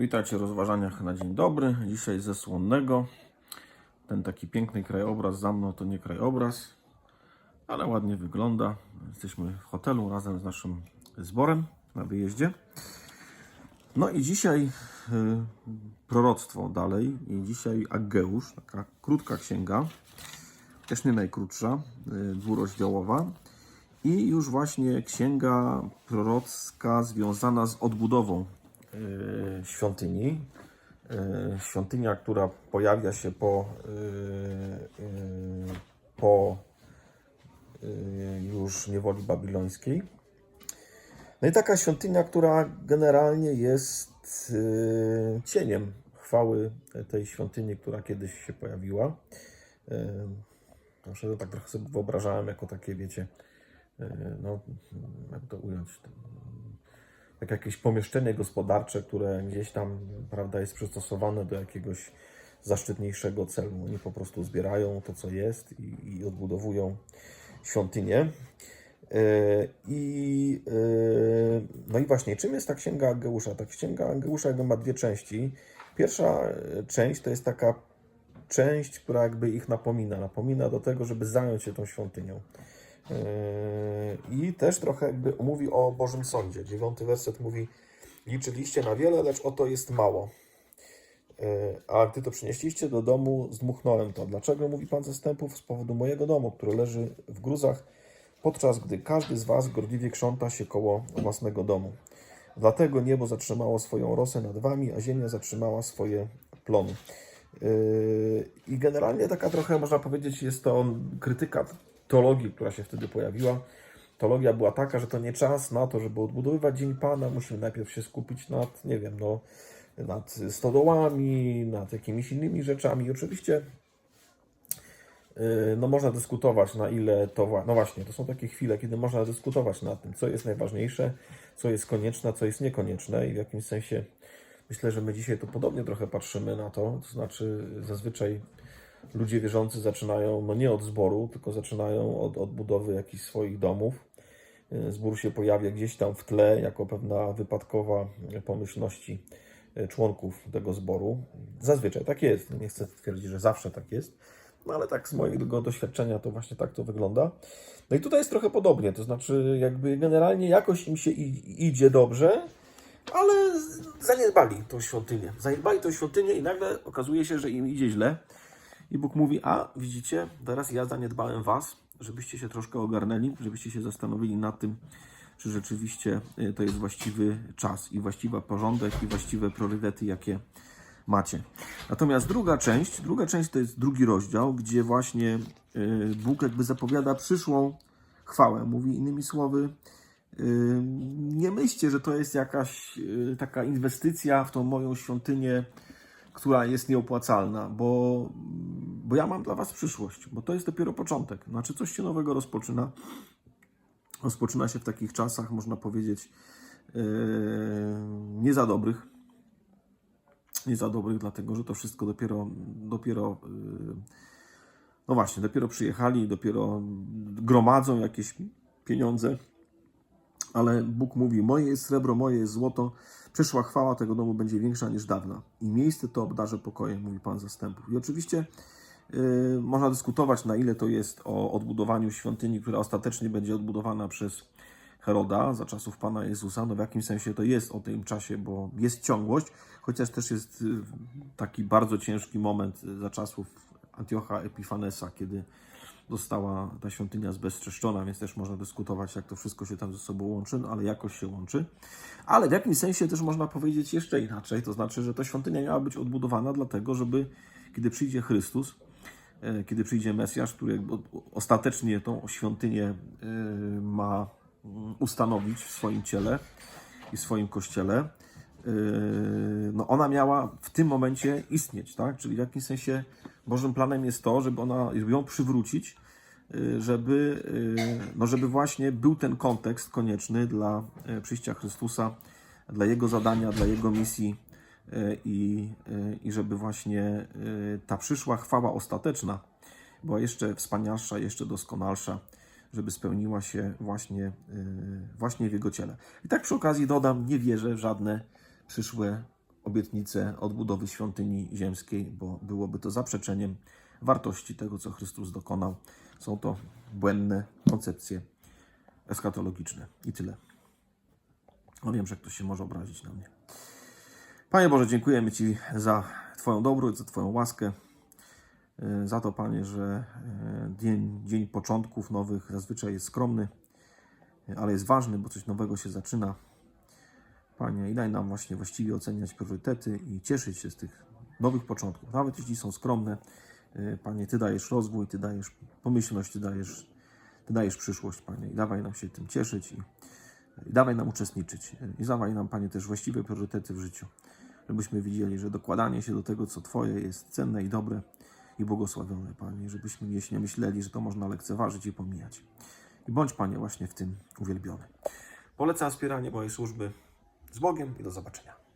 Witajcie w rozważaniach na dzień dobry. Dzisiaj ze Słonnego. Ten taki piękny krajobraz za mną to nie krajobraz, ale ładnie wygląda. Jesteśmy w hotelu razem z naszym zborem na wyjeździe. No i dzisiaj y, proroctwo dalej. I dzisiaj Ageusz, taka krótka księga, też nie najkrótsza, y, dwurozdziałowa. I już właśnie księga prorocka związana z odbudową świątyni. Y, Świątynia, która pojawia się po, y, y, po y, już niewoli babilońskiej. No i taka świątynia, która generalnie jest y, cieniem chwały tej świątyni, która kiedyś się pojawiła. Y, Zawsze to tak trochę sobie wyobrażałem jako takie, wiecie, y, no, jak to ująć, jak jakieś pomieszczenie gospodarcze, które gdzieś tam, prawda, jest przystosowane do jakiegoś zaszczytniejszego celu. Oni po prostu zbierają to, co jest i, i odbudowują świątynię. Yy, I, yy, no i właśnie, czym jest ta księga Ageusza? Ta księga Ageusza jakby ma dwie części. Pierwsza yy, część to jest taka część, która jakby ich napomina. Napomina do tego, żeby zająć się tą świątynią. Yy, I też trochę jakby mówi o Bożym Sądzie. Dziewiąty werset mówi: Liczyliście na wiele, lecz oto jest mało. Yy, A gdy to przynieśliście do domu, zdmuchnąłem to. Dlaczego mówi Pan zastępów? Z powodu mojego domu, który leży w gruzach, podczas gdy każdy z Was gorliwie krząta się koło własnego domu. Dlatego niebo zatrzymało swoją rosę nad Wami, a ziemia zatrzymała swoje plony. Yy, I generalnie taka trochę można powiedzieć, jest to krytyka teologii, która się wtedy pojawiła. Teologia była taka, że to nie czas na to, żeby odbudowywać Dzień Pana. Musimy najpierw się skupić nad, nie wiem, no, nad stodołami, nad jakimiś innymi rzeczami. I oczywiście yy, no można dyskutować na ile to, no właśnie, to są takie chwile, kiedy można dyskutować nad tym, co jest najważniejsze, co jest konieczne, co jest niekonieczne i w jakimś sensie myślę, że my dzisiaj to podobnie trochę patrzymy na to, to znaczy zazwyczaj ludzie wierzący zaczynają, no nie od zboru, tylko zaczynają od odbudowy jakichś swoich domów. Yy, Zbór się pojawia gdzieś tam w tle, jako pewna wypadkowa pomyślności yy, członków tego zboru. Zazwyczaj tak jest. Nie chcę twierdzić, że zawsze tak jest, no ale tak z mojego doświadczenia to właśnie tak to wygląda. No i tutaj jest trochę podobnie, to znaczy jakby generalnie jakoś im się idzie dobrze, ale zaniedbali tą świątynię. Zaniedbali tą świątynię i nagle okazuje się, że im idzie źle. I Bóg mówi, a widzicie, teraz ja zaniedbałem was, żebyście się troszkę ogarnęli, żebyście się zastanowili nad tym, czy rzeczywiście y, to jest właściwy czas i właściwy porządek i właściwe priorytety, jakie macie. Natomiast druga część, druga część to jest drugi rozdział, gdzie właśnie y, Bóg jakby zapowiada przyszłą chwałę. Mówi innymi słowy, y, nie myślcie, że to jest jakaś taka inwestycja w tą moją świątynię, która jest nieopłacalna, bo, bo ja mam dla Was przyszłość, bo to jest dopiero początek. Znaczy, coś się nowego rozpoczyna. Rozpoczyna się w takich czasach, można powiedzieć, yy, nie za dobrych. Nie za dobrych, dlatego że to wszystko dopiero, dopiero yy, no właśnie, dopiero przyjechali, dopiero gromadzą jakieś pieniądze ale Bóg mówi: Moje jest srebro, moje jest złoto. Przyszła chwała tego domu będzie większa niż dawna. I miejsce to obdarzę pokojem, mówi Pan zastępów. I oczywiście można dyskutować, na ile to jest o odbudowaniu świątyni, która ostatecznie będzie odbudowana przez Heroda za czasów Pana Jezusa. No w jakim sensie to jest o tym czasie, bo jest ciągłość, chociaż też jest yy, taki bardzo ciężki moment za czasów Antiocha Epifanesa, kiedy została ta świątynia zbezczeszczona, więc też można dyskutować, jak to wszystko się tam ze sobą łączy, no ale jakoś się łączy. Ale w jakimś sensie też można powiedzieć jeszcze inaczej, to znaczy, że ta świątynia miała być odbudowana dlatego, żeby kiedy przyjdzie Chrystus, kiedy przyjdzie Mesjasz, który ostatecznie tą świątynię e, ma mm, ustanowić w swoim ciele i w swoim kościele, yy, no ona miała w tym momencie istnieć, tak? Czyli w jakimś sensie Bożym planem jest to, żeby ona, żeby ją przywrócić, żeby, no żeby właśnie był ten kontekst konieczny dla przyjścia Chrystusa, dla Jego zadania, dla Jego misji i, yy, i żeby właśnie yy, ta przyszła chwała ostateczna była jeszcze wspanialsza, jeszcze doskonalsza, żeby spełniła się właśnie, właśnie w Jego ciele. I tak przy okazji dodam, nie wierzę w żadne przyszłe obietnicę odbudowy świątyni ziemskiej, bo byłoby to zaprzeczeniem wartości tego, co Chrystus dokonał. Są to błędne koncepcje eskatologiczne. I tyle. No wiem, że ktoś się może obrazić na mnie. Panie Boże, dziękujemy Ci za Twoją dobroć, za Twoją łaskę. y, Za to, Panie, że y, dzień, dzień początków nowych zazwyczaj jest skromny, y, ale jest ważny, bo coś nowego się zaczyna. Panie, i daj nam właśnie właściwie oceniać priorytety i cieszyć się z tych nowych początków. Nawet jeśli są skromne, Panie, Ty dajesz rozwój, Ty dajesz pomyślność, Ty dajesz, Ty dajesz przyszłość, Panie. I dawaj nam się tym cieszyć i, i dawaj nam uczestniczyć. I dawaj nam, Panie, też właściwe priorytety w życiu. Żebyśmy widzieli, że dokładanie się do tego, co Twoje jest cenne i dobre i błogosławione, Panie. Żebyśmy nie myśleli, że to można lekceważyć i pomijać. I bądź, Panie, właśnie w tym uwielbiony. Polecam wspieranie mojej służby. Z Bogiem i do zobaczenia.